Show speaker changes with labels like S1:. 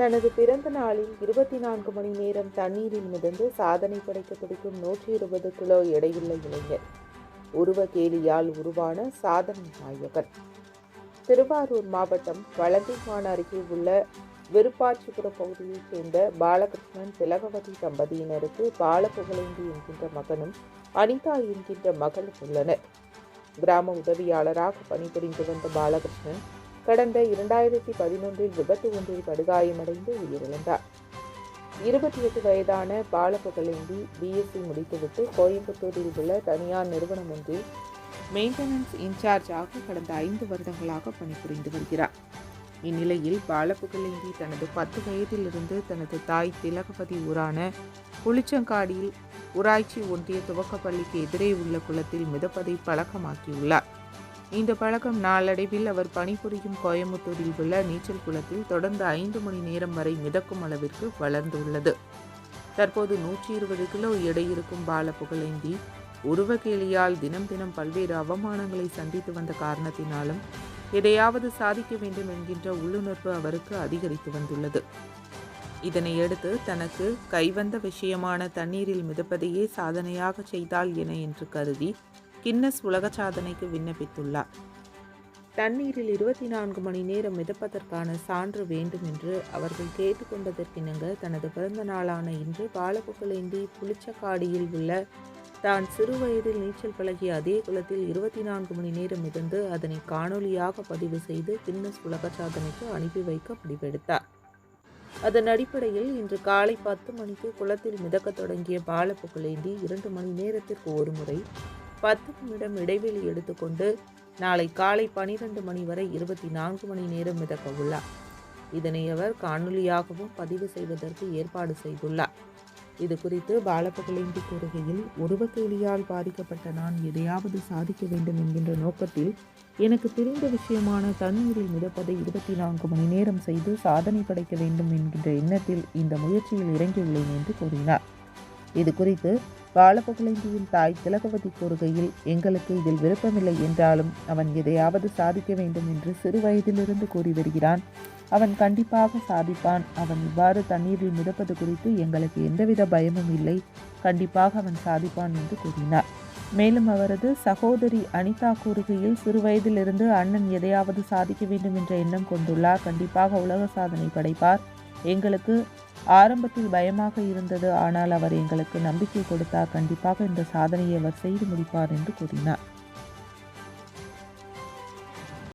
S1: தனது பிறந்த நாளில் இருபத்தி நான்கு மணி நேரம் தண்ணீரில் மிதந்து சாதனை படைக்க துடிக்கும் நூற்றி இருபது கிலோ எடையுள்ள இளைஞர் உருவ கேலியால் உருவான சாதனை நாயகன். திருவாரூர் மாவட்டம் வலங்கைமான் அருகே உள்ள விருப்பாட்சிபுரம் பகுதியைச் சேர்ந்த பாலகிருஷ்ணன் திலகவதி தம்பதியினருக்கு பாலபுகழேந்தி என்கின்ற மகனும் அனிதா என்கின்ற மகளும் உள்ளனர். கிராம உதவியாளராக பணிபுரிந்து வந்த பாலகிருஷ்ணன் கடந்த இரண்டாயிரத்தி பதினொன்றில் விபத்து ஒன்றில் படுகாயமடைந்து உயிரிழந்தார். இருபத்தி எட்டு வயதான பாலப்புகழேந்தி பிஎஸ்சி முடித்துவிட்டு கோயம்புத்தூரில் உள்ள தனியார் நிறுவனம் ஒன்றில் மெயின்டெனன்ஸ் இன்சார்ஜாக கடந்த ஐந்து வருடங்களாக பணிபுரிந்து வருகிறார். இந்நிலையில் பாலப்புகழேந்தி தனது பத்து வயதிலிருந்து தனது தாய் திலகபதி ஊரான புளிச்சங்காடியில் ஊராட்சி ஒன்றிய துவக்கப்பள்ளிக்கு எதிரே உள்ள குளத்தில் மிதப்பதை பழக்கமாக்கியுள்ளார். இந்த பழக்கம் நாளடைவில் அவர் பணிபுரியும் கோயம்புத்தூரில் உள்ள நீச்சல் குளத்தில் தொடர்ந்து ஐந்து மணி நேரம் வரை மிதக்கும் அளவிற்கு வளர்ந்துள்ளது. தற்போது நூற்றி இருபது கிலோ எடை இருக்கும் பால புகழேந்தி உருவகேலியால் தினம் தினம் பல்வேறு அவமானங்களை சந்தித்து வந்த காரணத்தினாலும் எதையாவது சாதிக்க வேண்டும் என்கின்ற உள்ளுணர்வு அவருக்கு அதிகரித்து வந்துள்ளது. இதனையடுத்து தனக்கு கைவந்த விஷயமான தண்ணீரில் மிதப்பதையே சாதனையாக செய்தால் என என்று கருதி கின்னஸ் உலக சாதனைக்கு விண்ணப்பித்துள்ளார். தண்ணீரில் இருபத்தி நான்கு மணி நேரம் மிதப்பதற்கான சான்று வேண்டும் என்று அவர்கள் கேட்டுக்கொண்டதற்கிணங்க தனது பிறந்த நாளான இன்று பாலப்புகழேந்தி புளிச்சக்காடியில் உள்ள தான் சிறுவயதில் நீச்சல் பழகிய அதே குளத்தில் இருபத்தி நான்கு மணி நேரம் மிதந்து அதனை காணொலியாக பதிவு செய்து கின்னஸ் உலக சாதனைக்கு அனுப்பி வைக்க முடிவெடுத்தார். அதன் அடிப்படையில் இன்று காலை பத்து மணிக்கு குளத்தில் மிதக்கத் தொடங்கிய பாலப்புகழேந்தி இரண்டு மணி நேரத்திற்கு ஒரு முறை பத்து நிமிடம் இடைவெளி எடுத்துக்கொண்டு நாளை காலை பனிரெண்டு மணி வரை இருபத்தி நான்கு மணி நேரம் மிதக்க உள்ளார் இதனை அவர் காணொலியாகவும் பதிவு செய்வதற்கு ஏற்பாடு செய்துள்ளார். இது குறித்து பாலபகலேந்தி கூறுகையில் உருவக்கேலியால் பாதிக்கப்பட்ட நான் எதையாவது சாதிக்க வேண்டும் என்கின்ற நோக்கத்தில் எனக்கு தெரிந்த விஷயமான தண்ணீரில் மிதப்பதை இருபத்தி நான்கு மணி நேரம் செய்து சாதனை படைக்க வேண்டும் என்கின்ற எண்ணத்தில் இந்த முயற்சியில் இறங்கியுள்ளேன் என்று கூறினார். இது குறித்து பாலபகுலேந்தியின் தாய் திலகவதி கூறுகையில் எங்களுக்கு இதில் விருப்பமில்லை என்றாலும் அவன் எதையாவது சாதிக்க வேண்டும் என்று சிறு வயதிலிருந்து கூறி வருகிறான். அவன் கண்டிப்பாக சாதிப்பான். அவன் இவ்வாறு தண்ணீரில் மிதப்பது குறித்து எங்களுக்கு எந்தவித பயமும் இல்லை. கண்டிப்பாக அவன் சாதிப்பான் என்று கூறினார். மேலும் அவரது சகோதரி அனிதா கூறுகையில் சிறு வயதிலிருந்து அண்ணன் எதையாவது சாதிக்க வேண்டும் என்ற எண்ணம் கொண்டுள்ளார். கண்டிப்பாக உலக சாதனை படைப்பார். எங்களுக்கு ஆரம்பத்தில் பயமாக இருந்தது. ஆனால் அவர் எங்களுக்கு நம்பிக்கை கொடுத்தார். கண்டிப்பாக இந்த சாதனையை அவர் செய்து முடிப்பார் என்று கூறினார்.